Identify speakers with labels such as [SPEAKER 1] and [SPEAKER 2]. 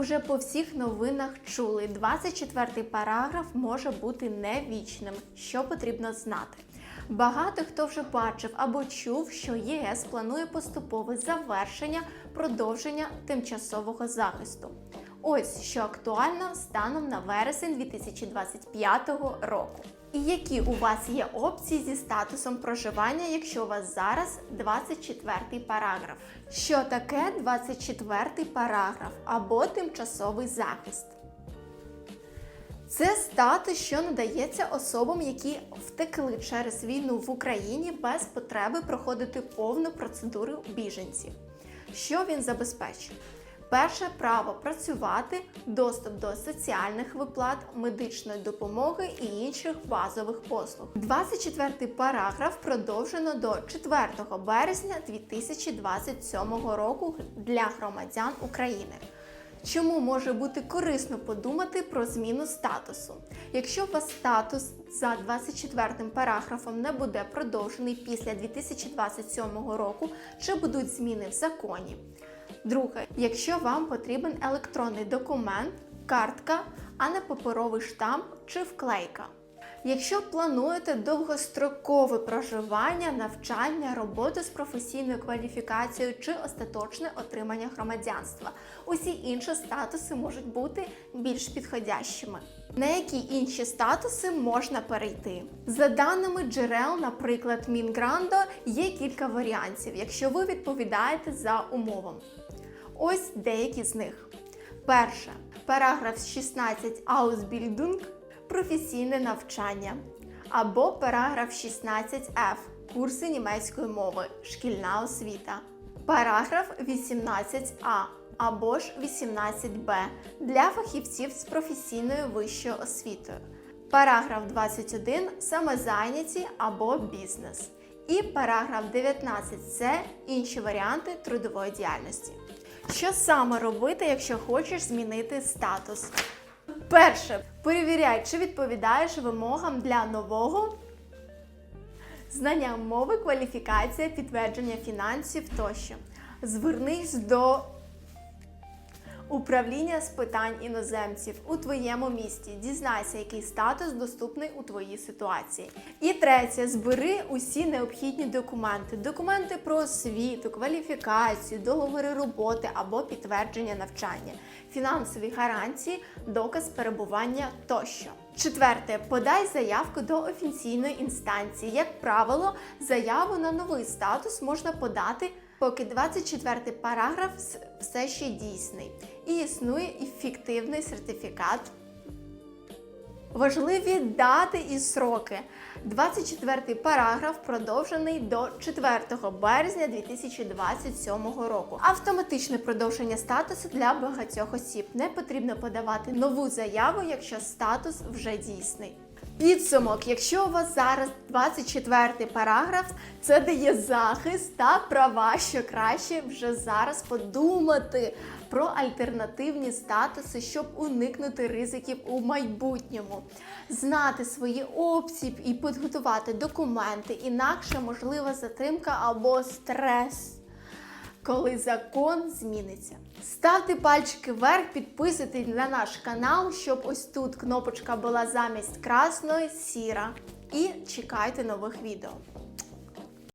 [SPEAKER 1] уже по всіх новинах чули, 24 параграф може бути не вічним, що потрібно знати. Багато хто вже бачив або чув, що ЄС планує поступове завершення продовження тимчасового захисту. Ось що актуально станом на вересень 2025 року. І які у вас є опції зі статусом проживання, якщо у вас зараз 24 параграф? Що таке 24 параграф або тимчасовий захист? Це статус, що надається особам, які втекли через війну в Україні без потреби проходити повну процедуру біженців. Що він забезпечує? Перше право працювати, доступ до соціальних виплат, медичної допомоги і інших базових послуг. 24 параграф продовжено до 4 березня 2027 року для громадян України. Чому може бути корисно подумати про зміну статусу? Якщо у вас статус за 24 параграфом не буде продовжений після 2027 року, чи будуть зміни в законі? Друге, якщо вам потрібен електронний документ, картка, а не паперовий штамп чи вклейка. Якщо плануєте довгострокове проживання, навчання, роботу з професійною кваліфікацією чи остаточне отримання громадянства, усі інші статуси можуть бути більш підходящими. На які інші статуси можна перейти? За даними джерел, наприклад, Мінграндо, є кілька варіантів, якщо ви відповідаєте за умовами. Ось деякі з них. Перше, параграф 16 Ausbildung – професійне навчання. Або параграф 16F курси німецької мови, шкільна освіта. Параграф 18А або ж 18Б для фахівців з професійною вищою освітою. Параграф 21 самозайняті або бізнес. І параграф 19 це інші варіанти трудової діяльності. Що саме робити, якщо хочеш змінити статус? Перше, перевіряй, чи відповідаєш вимогам для нового знання мови, кваліфікація, підтвердження фінансів тощо. Звернись до управління з питань іноземців у твоєму місті. Дізнайся, який статус доступний у твоїй ситуації. І третє, збери усі необхідні документи: документи про освіту, кваліфікацію, договори роботи або підтвердження навчання, фінансові гарантії, доказ перебування тощо. Четверте, подай заявку до офіційної інстанції. Як правило, заяву на новий статус можна подати, поки 24 параграф все ще дійсний і існує і фіктивний сертифікат. Важливі дати і сроки. 24 параграф продовжений до 4 березня 2027 року. Автоматичне продовження статусу для багатьох осіб. Не потрібно подавати нову заяву, якщо статус вже дійсний. Підсумок, якщо у вас зараз 24 параграф, це дає захист та права, що краще вже зараз подумати про альтернативні статуси, щоб уникнути ризиків у майбутньому, знати свої опції і підготувати документи, інакше можлива затримка або стрес коли закон зміниться. Ставте пальчики вверх, підписуйтесь на наш канал, щоб ось тут кнопочка була замість красної, сіра. І чекайте нових відео.